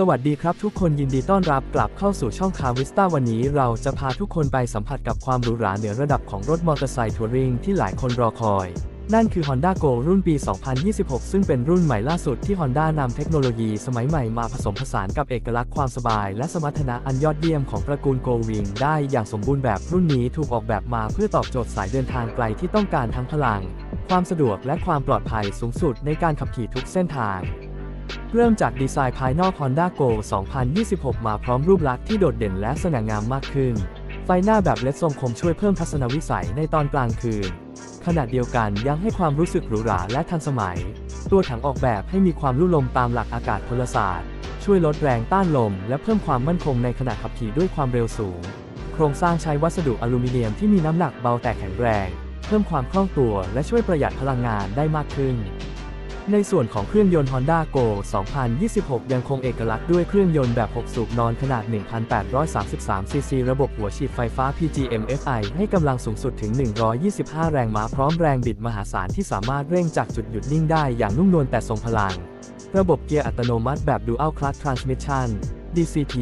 สวัสดีครับทุกคนยินดีต้อนรับกลับเข้าสู่ช่องคาวิสตาวันนี้เราจะพาทุกคนไปสัมผัสกับความหรูหราเหนือระดับของรถมอเตอร์ไซค์ทัวริงที่หลายคนรอคอย นั่นคือ Honda Go รุ่นปี 2026 ซึ่งเป็นรุ่นใหม่ล่าสุดที่ Honda นำเทคโนโลยีสมัยใหม่มาผสมผสานกับเอกลักษณ์ความสบาย และสมรรถนะอันยอดเยี่ยมของตระกูล Go Wing ได้อย่างสมบูรณ์แบบรุ่นนี้ถูกออกแบบมาเพื่อตอบโจทย์สายเดินทางไกลที่ต้องการทั้งพลัง ความสะดวกและความปลอดภัยสูงสุดในการขับขี่ทุกเส้นทาง เริ่มจากดีไซน์ภายนอก Honda Go 2026 มาพร้อมรูปลักษณ์ที่โดดเด่นและสง่างามมากขึ้น ไฟหน้าแบบเลดทรงคมช่วยเพิ่มทัศนวิสัยในตอนกลางคืน ขณะเดียวกันยังให้ความรู้สึกหรูหราและทันสมัย ตัวถังออกแบบให้มีความลู่ลมตามหลักอากาศพลศาสตร์ ช่วยลดแรงต้านลม และเพิ่มความมั่นคงในขณะขับขี่ด้วยความเร็วสูง โครงสร้างใช้วัสดุอลูมิเนียมที่มีน้ำหนักเบาแต่แข็งแรง เพิ่มความคล่องตัวและช่วยประหยัดพลังงานได้มากขึ้น ในส่วนของเครื่องยนต์ Honda Go 2026 ยังคงเอกลักษณ์ด้วยเครื่องยนต์แบบ 6 สูบนอนขนาด 1,833 ซีซี ระบบหัวฉีดไฟฟ้า PGM-FI ให้กำลังสูงสุดถึง 125 แรงม้าพร้อมแรงบิดมหาศาลที่สามารถเร่งจากจุดหยุดนิ่งได้อย่างนุ่มนวลแต่ทรงพลัง ระบบเกียร์อัตโนมัติแบบ Dual Clutch Transmission DCT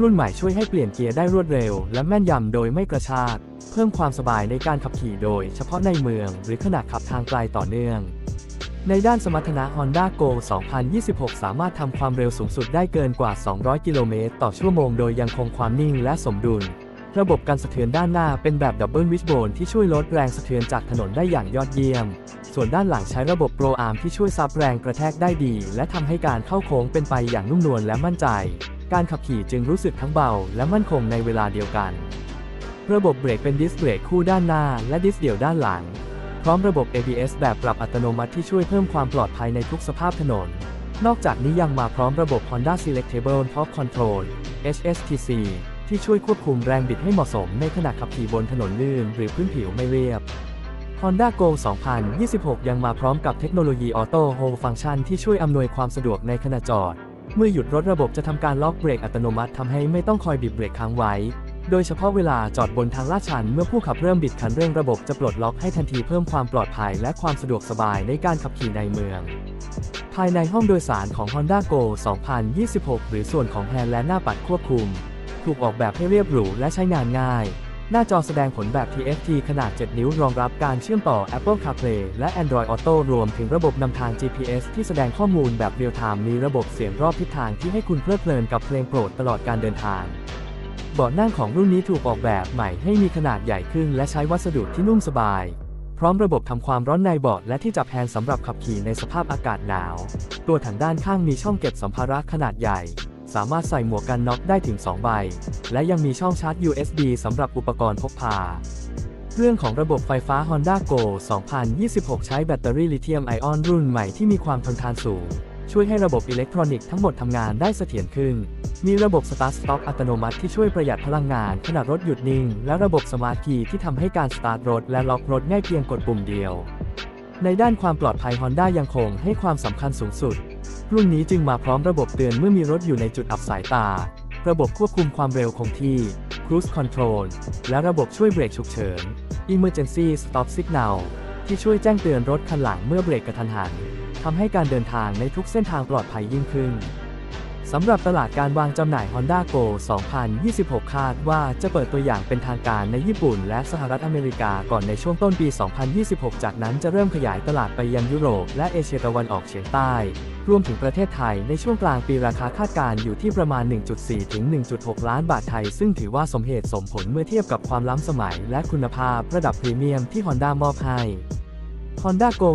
รุ่นใหม่ช่วยให้เปลี่ยนเกียร์ได้รวดเร็ว และแม่นยำโดยไม่กระชาก เพิ่มความสบายในการขับขี่โดยเฉพาะในเมือง หรือขณะขับทางไกลต่อเนื่อง ในด้านสมรรถนะ Honda Go 2026 สามารถทำความเร็วสูงสุดได้เกินกว่า 200 กิโลเมตรต่อชั่วโมงโดยยังคงความนิ่งและสมดุล ระบบการสะเทือนด้านหน้าเป็นแบบดับเบิลวิชโบนที่ช่วยลดแรงสะเทือนจากถนนได้อย่างยอดเยี่ยม ส่วนด้านหลังใช้ระบบโปรอาร์มที่ช่วยซับแรงกระแทกได้ดี และทำให้การเข้าโค้งเป็นไปอย่างนุ่มนวลและมั่นใจ การขับขี่จึงรู้สึกทั้งเบา และมั่นคงในเวลาเดียวกัน ระบบเบรกเป็นดิสเบรกคู่ด้านหน้า และดิสเดี่ยวด้านหลัง ร้อมระบบ ABS แบบปรับอัตโนมัติที่ช่วยเพิ่มความปลอดภัยในทุกสภาพถนน นอกจากนี้ยังมาพร้อมระบบ Honda Selectable Torque Control HSTC ที่ช่วยควบคุมแรงบิดให้เหมาะสมในขณะขับขี่บนถนนลื่น หรือพื้นผิวไม่เรียบ Honda Go 2026 ยังมาพร้อมกับเทคโนโลยี Auto Hold Function ที่ช่วยอำนวยความสะดวกในขณะจอด เมื่อหยุดรถระบบจะทำการล็อกเบรกอัตโนมัติทำให้ไม่ต้องคอยบีบเบรกค้างไว้ โดยเฉพาะเวลาจอดบนทางลาดชันเมื่อผู้ขับเริ่มบิดคันเร่งระบบจะปลดล็อกให้ทันทีเพิ่มความปลอดภัยและความสะดวกสบายในการขับขี่ในเมือง ภายในห้องโดยสารของ Honda Go 2026 หรือส่วนของแฮนด์และหน้าปัดควบคุม ถูกออกแบบให้เรียบหรูและใช้งานง่าย หน้าจอแสดงผลแบบ TFT ขนาด 7 นิ้วรองรับการเชื่อมต่อ Apple CarPlay และ Android Auto รวมถึงระบบนำทาง GPS ที่แสดงข้อมูลแบบเรียลไทม์มีระบบเสียงรอบทิศทางที่ให้คุณเพลิดเพลินกับเพลงโปรดตลอดการเดินทาง เบาะนั่งของรุ่นนี้ถูกออกแบบใหม่ให้มีขนาดใหญ่ขึ้น และใช้วัสดุที่นุ่มสบาย พร้อมระบบทำความร้อนในเบาะและที่จับแฮนด์สำหรับขับขี่ในสภาพอากาศหนาว ตัวถังด้านข้างมีช่องเก็บสัมภาระขนาดใหญ่ สามารถใส่หมวกกันน็อกได้ถึง 2 ใบ และยังมีช่องชาร์จ USB สำหรับอุปกรณ์พกพาเรื่องของระบบไฟฟ้า Honda Go 2026 ใช้แบตเตอรี่ลิเธียมไอออนรุ่นใหม่ที่มีความทนทานสูง ช่วยให้ระบบอิเล็กทรอนิกส์ทั้งหมดทำงานได้เสถียรขึ้น มีระบบ Start Stop อัตโนมัติที่ช่วยประหยัดพลังงานขณะรถหยุดนิ่ง และระบบสมาร์ทคีย์ที่ทำให้การสตาร์ทรถและล็อกรถง่ายเพียงกดปุ่มเดียว ในด้านความปลอดภัย Honda ยังคงให้ความสำคัญสูงสุด รุ่นนี้จึงมาพร้อมระบบเตือนเมื่อมีรถอยู่ในจุดอับสายตา ระบบควบคุมความเร็วคงที่ Cruise Control และระบบช่วยเบรกฉุกเฉิน Emergency Stop Signal ที่ช่วยแจ้งเตือนรถคันหลังเมื่อเบรกกระทันหันทำให้การเดินทางในทุกเส้นทางปลอดภัยยิ่งขึ้น สำหรับตลาดการวางจำหน่าย Honda Go 2026 คาดว่าจะเปิดตัวอย่างเป็นทางการในญี่ปุ่น และสหรัฐอเมริกาก่อนในช่วงต้นปี 2026 จากนั้นจะเริ่มขยายตลาดไปยังยุโรป และเอเชียตะวันออกเฉียงใต้ รวมถึงประเทศไทยในช่วงกลางปีราคาคาดการอยู่ที่ประมาณ 1.4 ถึง 1.6 ล้านบาทไทย ซึ่งถือว่าสมเหตุสมผลเมื่อเทียบกับความล้ำสมัย และคุณภาพระดับพรีเมียมที่ Honda มอบให้ Honda Go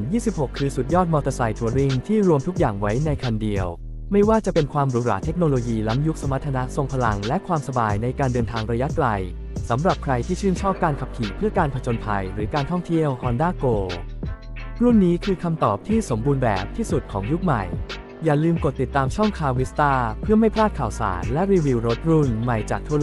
2026 คือสุดยอดมอเตอร์ไซค์ทัวริงที่รวมทุกอย่างไว้ในคันเดียว ไม่ว่าจะเป็นความหรูหราเทคโนโลยีล้ำยุคสมรรถนะทรงพลังและความสบายในการเดินทางระยะไกลสำหรับใครที่ชื่นชอบการขับขี่เพื่อการผจญภัยหรือการท่องเที่ยว Honda Go รุ่นนี้คือคำตอบที่สมบูรณ์แบบที่สุดของยุคใหม่ อย่าลืมกดติดตามช่อง Car Vista เพื่อไม่พลาดข่าวสารและรีวิวรถรุ่นใหม่จากทั่วโลก